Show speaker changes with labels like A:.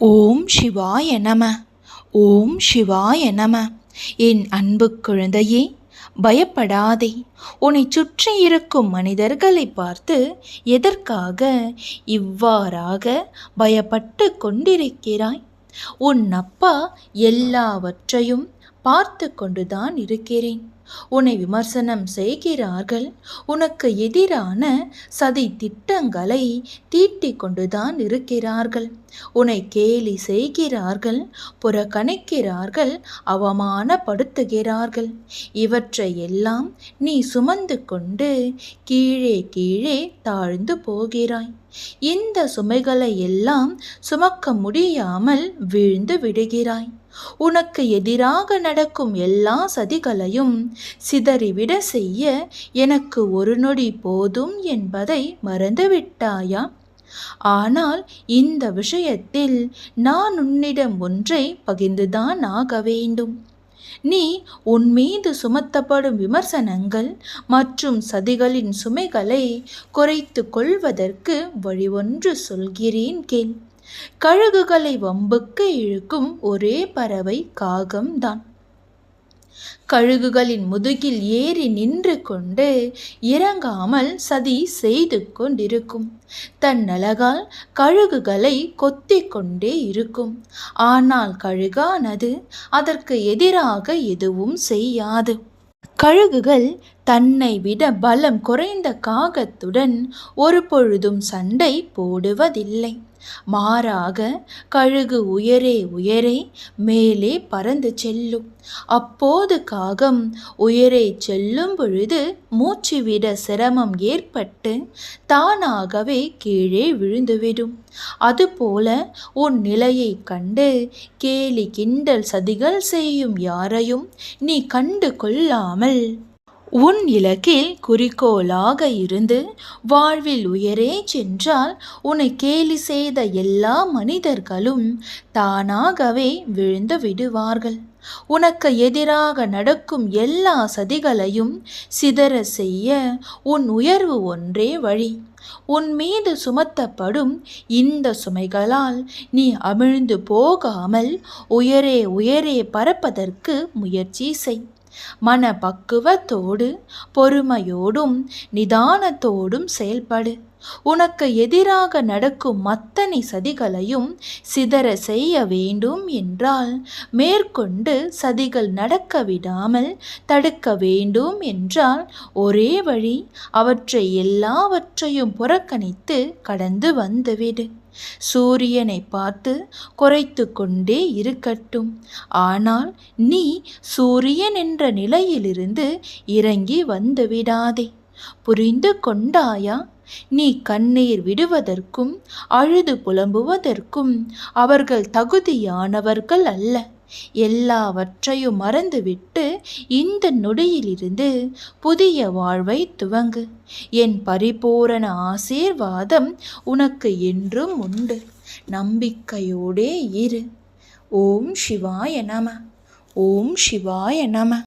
A: ஓம் சிவாய நம. ஓம் சிவாய நம. என் அன்பு குழந்தையே பயப்படாதே. உன்னை சுற்றி இருக்கும் மனிதர்களை பார்த்து எதற்காக இவ்வாறாக பயப்பட்டு கொண்டிருக்கிறாய்? உன் அப்பா எல்லாவற்றையும் பார்த்து கொண்டுதான் இருக்கிறேன். உன்னை விமர்சனம் செய்கிறார்கள். உனக்கு எதிரான சதி திட்டங்களை தீட்டிக் கொண்டுதான் இருக்கிறார்கள். உன்னை கேலி செய்கிறார்கள் புறக்கணிக்கிறார்கள் அவமானப்படுத்துகிறார்கள். இவற்றை எல்லாம் நீ சுமந்து கொண்டு கீழே கீழே தாழ்ந்து போகிறாய். இந்த சுமைகளை எல்லாம் சுமக்க முடியாமல் வீழ்ந்து விடுகிறாய். உனக்கு எதிராக நடக்கும் எல்லா சதிகளையும் சிதறிவிட செய்ய எனக்கு ஒரு நொடி போதும் என்பதை மறந்துவிட்டாயா? ஆனால் இந்த விஷயத்தில் நான் உன்னிடம் ஒன்றை பகிர்ந்துதான் ஆக வேண்டும். நீ உன் மீது சுமத்தப்படும் விமர்சனங்கள் மற்றும் சதிகளின் சுமைகளை குறைத்து கொள்வதற்கு வழி ஒன்று சொல்கிறேன் கேள். கழுகுகளை வம்புக்கு இழுக்கும் ஒரே பறவை காகம்தான். கழுகுகளின் முதுகில் ஏறி நின்று கொண்டு இறங்காமல் சதி செய்து கொண்டிருக்கும். தன் அழகால் கழுகுகளை கொத்தி கொண்டே இருக்கும். ஆனால் கழுகானது அதற்கு எதிராக எதுவும் செய்யாது. கழுகுகள் தன்னை விட பலம் குறைந்த காகத்துடன் ஒரு பொழுதும் சண்டை போடுவதில்லை. மாறாக கழுகு உயரே உயரே மேலே பறந்து செல்லும். அப்போது காகம் உயரே செல்லும் பொழுது மூச்சுவிட சிரமம் ஏற்பட்டு தானாகவே கீழே விழுந்துவிடும். அதுபோல உன் நிலையை கண்டு கேலி கிண்டல் சதிகள் செய்யும் யாரையும் நீ கண்டு கொள்ளாமல் உன் இலக்கில் குறிக்கோளாக இருந்து வாழ்வில் உயரே சென்றால் உன்னை கேலி செய்த எல்லா மனிதர்களும் தானாகவே விழுந்து விடுவார்கள். உனக்கு எதிராக நடக்கும் எல்லா சதிகளையும் சிதற செய்ய உன் உயர்வு ஒன்றே வழி. உன் மீது சுமத்தப்படும் இந்த சுமைகளால் நீ அமிழ்ந்து போகாமல் உயரே உயரே பறப்பதற்கு முயற்சி செய். மன பக்குவத்தோடு பொறுமையோடும் நிதானத்தோடும் செயல்படு. உனக்கு எதிராக நடக்கும் அத்தனை சதிகளையும் சிதற செய்ய வேண்டும் என்றால் மேற்கொண்டு சதிகள் நடக்க விடாமல் தடுக்க வேண்டும் என்றால் ஒரே வழி அவற்றை எல்லாவற்றையும் புறக்கணித்து கடந்து வந்துவிடு. சூரியனை பார்த்து குறைத்து கொண்டே இருக்கட்டும். ஆனால் நீ சூரியன் என்ற நிலையிலிருந்து இறங்கி வந்து விடாதே. புரிந்து கொண்டாயா? நீ கண்ணீர் விடுவதற்கும் அழுது புலம்புவதற்கும் அவர்கள் தகுதியானவர்கள் அல்ல. எல்லாவற்றையும் மறந்துவிட்டு இந்த நொடியிலிருந்து புதிய வாழ்வை துவங்கு. என் பரிபூரண ஆசீர்வாதம் உனக்கு என்றும் உண்டு. நம்பிக்கையோடே இரு. ஓம் சிவாய நம. ஓம் சிவாய நம.